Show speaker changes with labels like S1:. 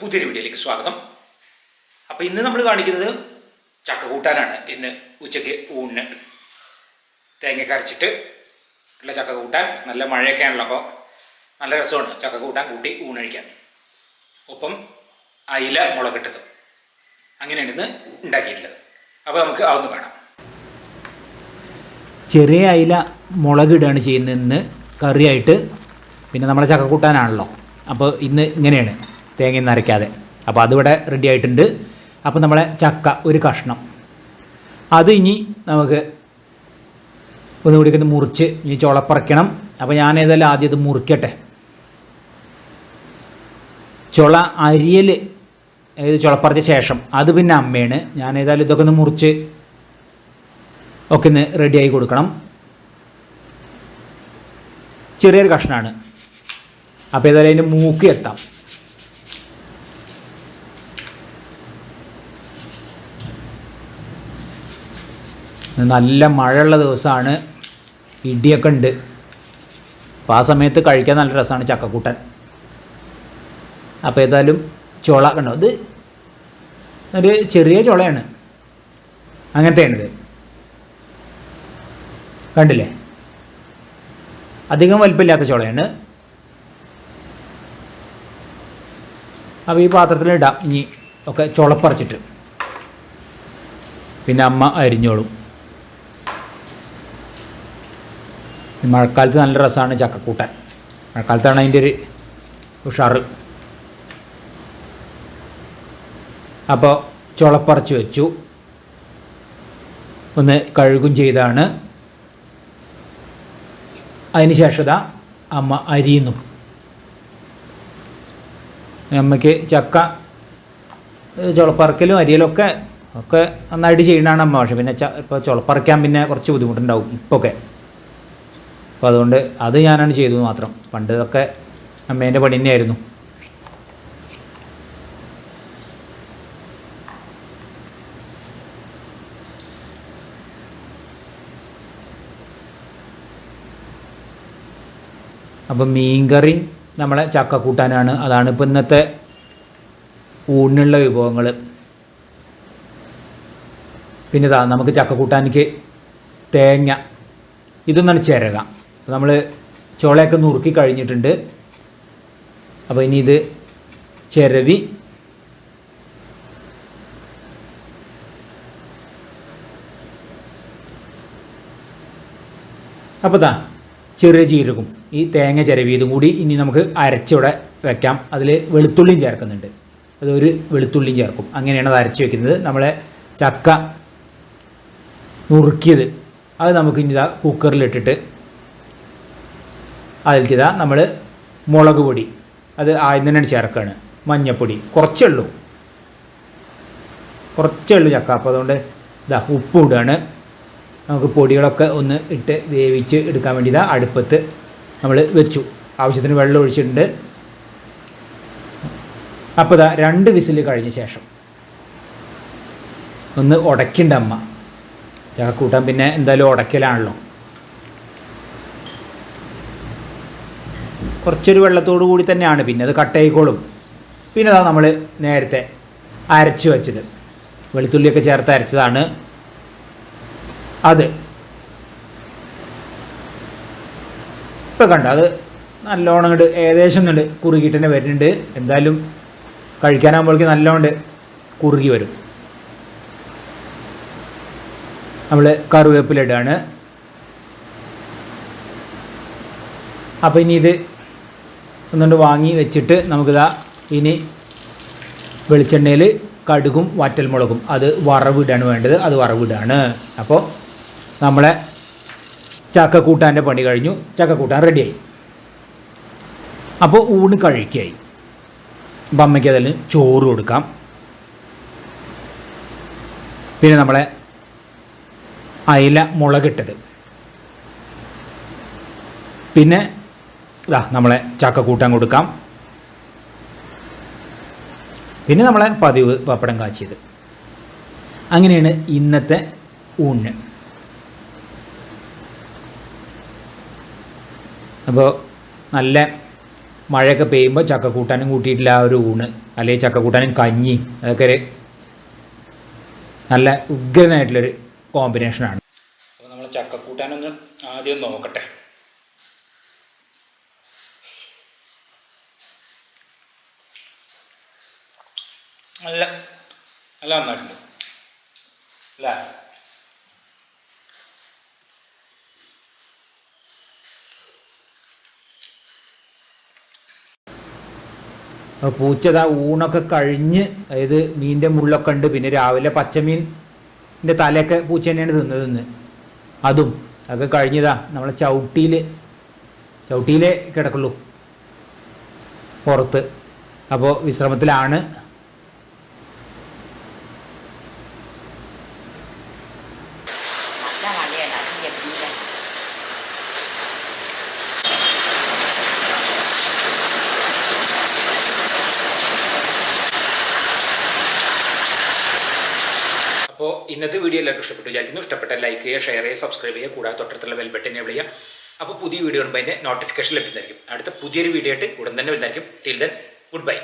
S1: പുതിയൊരു വീഡിയോയിലേക്ക് സ്വാഗതം. അപ്പോൾ ഇന്ന് നമ്മൾ കാണിക്കുന്നത് ചക്ക കൂട്ടാനാണ്. ഇന്ന് ഉച്ചയ്ക്ക് ഊണിന് തേങ്ങ കരച്ചിട്ട് ഉള്ള ചക്ക കൂട്ടാൻ നല്ല മഴയൊക്കെ ആണല്ലോ അപ്പോൾ നല്ല രസമാണ് ചക്ക കൂട്ടാൻ കൂട്ടി ഊണഴിക്കാൻ ഒപ്പം അയില മുളകിട്ടത്. അങ്ങനെയാണ് ഇന്ന് ഉണ്ടാക്കിയിട്ടുള്ളത്. അപ്പോൾ നമുക്ക് അതൊന്ന് കാണാം. ചെറിയ അയില മുളകിടുകയാണ് ചെയ്യുന്നത് ഇന്ന് കറിയായിട്ട്. പിന്നെ നമ്മുടെ ചക്കക്കൂട്ടാനാണല്ലോ അപ്പോൾ ഇന്ന് ഇങ്ങനെയാണ്. തേങ്ങ അരയ്ക്കാതെ അപ്പോൾ അതിവിടെ റെഡി ആയിട്ടുണ്ട്. അപ്പോൾ നമ്മളെ ചക്ക ഒരു കഷ്ണം. അത് ഇനി നമുക്ക് ഒന്നുകൂടി ഒന്ന് മുറിച്ച് ഇനി ചുളപ്പറയ്ക്കണം അപ്പോൾ ഞാൻ ഏതായാലും ആദ്യം ഇത് മുറിക്കട്ടെ. ചുള അരിയൽ അതായത് ചുളപ്പറച്ച ശേഷം. അത് പിന്നെ അമ്മയാണ് ഞാൻ ഏതായാലും ഇതൊക്കെ ഒന്ന് മുറിച്ച് ഒക്കെ ഒന്ന് റെഡിയായി കൊടുക്കണം. ചെറിയൊരു കഷ്ണമാണ് അപ്പോൾ ഏതായാലും അതിന്റെ മൂക്ക് എത്താം. നല്ല മഴയുള്ള ദിവസമാണ് ഇടിയൊക്കെ ഉണ്ട്. അപ്പോൾ ആ സമയത്ത് കഴിക്കാൻ നല്ല രസമാണ് ചക്കക്കൂട്ടൻ. അപ്പോൾ ഏതായാലും ചുള കണ്ടോ? ഇത് ഒരു ചെറിയ ചുളയാണ്. അങ്ങനത്തെയാണിത് കണ്ടില്ലേ? അധികം വലിപ്പമില്ലാത്ത ചുളയാണ്. അപ്പോൾ ഈ പാത്രത്തിൽ ഇടാം. ഇനി ഒക്കെ ചുളപ്പറിച്ചിട്ട്. പിന്നെ അമ്മ അരിഞ്ഞോളും ഈ മഴക്കാലത്ത് നല്ല രസമാണ് ചക്കക്കൂട്ടാൻ. മഴക്കാലത്താണ് അതിന്റെ ഒരു ഉഷാറ്. അപ്പോൾ ചുളപ്പറച്ച് വെച്ചു. ഒന്ന് കഴുകും ചെയ്താണ്. അതിന് അമ്മ അരിയുന്നു. അമ്മയ്ക്ക് ചക്ക ചുളപ്പറക്കലും അരിയലൊക്കെ ഒക്കെ ഒക്കെ നന്നായിട്ട് ചെയ്യണതാണ് അമ്മ. പക്ഷേ പിന്നെ ഇപ്പോൾ ചുളപ്പറയ്ക്കാൻ പിന്നെ കുറച്ച് ബുദ്ധിമുട്ടുണ്ടാവും ഇപ്പൊക്കെ. അപ്പോൾ അതുകൊണ്ട് അത് ഞാനാണ് ചെയ്തത് മാത്രം. പണ്ട് ഇതൊക്കെ അമ്മേന്റെ പണി തന്നെയായിരുന്നു. അപ്പം മീൻകറി നമ്മളെ ചക്ക കൂട്ടാനാണ് അതാണ് ഇപ്പം ഇന്നത്തെ ഊണിനുള്ള വിഭവങ്ങൾ പിന്നെ നമുക്ക് ചക്ക കൂട്ടാനിക്ക് തേങ്ങ. ഇതൊന്നാണ് ചിരക. നമ്മൾ ചോളയൊക്കെ നുറുക്കി കഴിഞ്ഞിട്ടുണ്ട്. അപ്പോൾ ഇനി ഇത് ചിരവി. അപ്പോൾ താ ചെറിയ ജീരകം ഈ തേങ്ങ ചിരവിയതും കൂടി ഇനി നമുക്ക് അരച്ചിവിടെ വെക്കാം. അതിൽ വെളുത്തുള്ളിയും ചേർക്കുന്നുണ്ട്. അതൊരു വെളുത്തുള്ളിയും ചേർക്കും. അങ്ങനെയാണ് അത് അരച്ച് വെക്കുന്നത്. നമ്മളെ ചക്ക നുറുക്കിയത്. അത് നമുക്ക് ഇനി ഇതാ കുക്കറിലിട്ടിട്ട് അതിലേക്ക് ഇതാ നമ്മൾ മുളക് പൊടി അത് ആദ്യം തന്നെയാണ് ചേർക്കുകയാണ് മഞ്ഞപ്പൊടി കുറച്ചേ ഉള്ളൂ കുറച്ചേ ഉള്ളൂ ചക്ക. അപ്പോൾ അതുകൊണ്ട് ഇതാ ഉപ്പ് ഇടുകയാണ് നമുക്ക് പൊടികളൊക്കെ ഒന്ന് ഇട്ട് വേവിച്ച് എടുക്കാൻ വേണ്ടി ഇതാ അടുപ്പത്ത് നമ്മൾ വെച്ചു. ആവശ്യത്തിന് വെള്ളം ഒഴിച്ചിട്ടുണ്ട്. അപ്പോൾ ഇതാ രണ്ട് വിസിൽ കഴിഞ്ഞ ശേഷം ഒന്ന് ഉടയ്ക്കണ്ട അമ്മ. ചക്കക്കൂട്ടാൻ പിന്നെ എന്തായാലും ഉടയ്ക്കലാണല്ലോ കുറച്ചൊരു വെള്ളത്തോടു കൂടി തന്നെയാണ്. പിന്നെ അത് കട്ടയിക്കോളും പിന്നെ അതാ നമ്മൾ നേരത്തെ അരച്ച് വെച്ചത്. വെളുത്തുള്ളിയൊക്കെ ചേർത്ത് അരച്ചതാണ്. അത്. ഇപ്പം കണ്ട അത് നല്ലോണം ഇങ്ങോട്ട് ഏകദേശം ഒന്നുണ്ട് കുറുകിയിട്ട് തന്നെ വരുന്നുണ്ട്. എന്തായാലും കഴിക്കാനാകുമ്പോഴേക്ക് നല്ലോണം കുറുകി വരും. നമ്മൾ കറിവേപ്പിലിടാണ് അപ്പോൾ ഇനി ഇത് ഒന്നുകൊണ്ട് വാങ്ങി വെച്ചിട്ട് നമുക്കിതാ ഇനി വെളിച്ചെണ്ണയിൽ കടുകും വറ്റൽമുളകും. അത് വറവിടാണ് വേണ്ടത്. അത് വറവിടാണ്. അപ്പോൾ നമ്മളെ ചക്കക്കൂട്ടാന്റെ പണി കഴിഞ്ഞു. ചക്കക്കൂട്ടാൻ റെഡിയായി. അപ്പോൾ ഊണ് കഴിക്കായി. അപ്പം അമ്മയ്ക്ക് അതിൽ ചോറ് കൊടുക്കാം. പിന്നെ നമ്മളെ അയില മുളകിട്ടത്. പിന്നെ ഇതാ നമ്മളെ ചക്ക കൂട്ടാൻ കൊടുക്കാം. പിന്നെ നമ്മളെ പതിവ് പപ്പടം കാച്ചിയത്. അങ്ങനെയാണ് ഇന്നത്തെ ഊണ്. അപ്പോൾ നല്ല മഴയൊക്കെ പെയ്യുമ്പോൾ ചക്ക കൂട്ടാനും കൂട്ടിയിട്ടില്ല ആ ഒരു ഊണ്. അല്ലെങ്കിൽ ചക്ക കൂട്ടാനും കഞ്ഞി അതൊക്കെ ഒരു നല്ല ഉഗ്രനായിട്ടുള്ളൊരു കോമ്പിനേഷനാണ് അപ്പോൾ നമ്മൾ ചക്ക കൂട്ടാനൊന്ന് ആദ്യം നോക്കട്ടെ. നല്ല അല്ല നന്നായിട്ടുണ്ട്. അല്ല? പൂച്ചത ഊണൊക്കെ കഴിഞ്ഞ് അതായത് മീനിന്റെ മുള്ളൊക്കെ ഉണ്ട്. പിന്നെ രാവിലെ പച്ചമീന്റെ തലയൊക്കെ പൂച്ച തന്നെയാണ് തിന്നത് ഇന്ന് അതും അതൊക്കെ കഴിഞ്ഞതാ നമ്മളെ ചവിട്ടിയിൽ ചവിട്ടിയിലേ കിടക്കുള്ളൂ. പുറത്ത്. അപ്പോൾ വിശ്രമത്തിലാണ്.
S2: നല്ല
S1: അപ്പോൾ ഇന്നത്തെ വീഡിയോ എല്ലാവർക്കും ഇഷ്ടപ്പെട്ടു വിചാരിക്കുന്നു. ഇഷ്ടപ്പെട്ട ലൈക്ക് ചെയ്യുക ഷെയർ ചെയ്യുക. സബ്സ്ക്രൈബ് ചെയ്യുക കൂടാതെ തൊട്ടടുത്തുള്ള ബെൽബട്ടൻ ചെയ്യുക അപ്പോൾ പുതിയ വീഡിയോ ഉണ്ടെങ്കിൽ അതിന്റെ നോട്ടിഫിക്കേഷൻ ലഭിക്കുന്നതായിരിക്കും. അടുത്ത പുതിയൊരു വീഡിയോ ആയിട്ട് ഉടൻ തന്നെ വരുന്നതായിരിക്കും ടിൽ ദെൻ ഗുഡ് ബൈ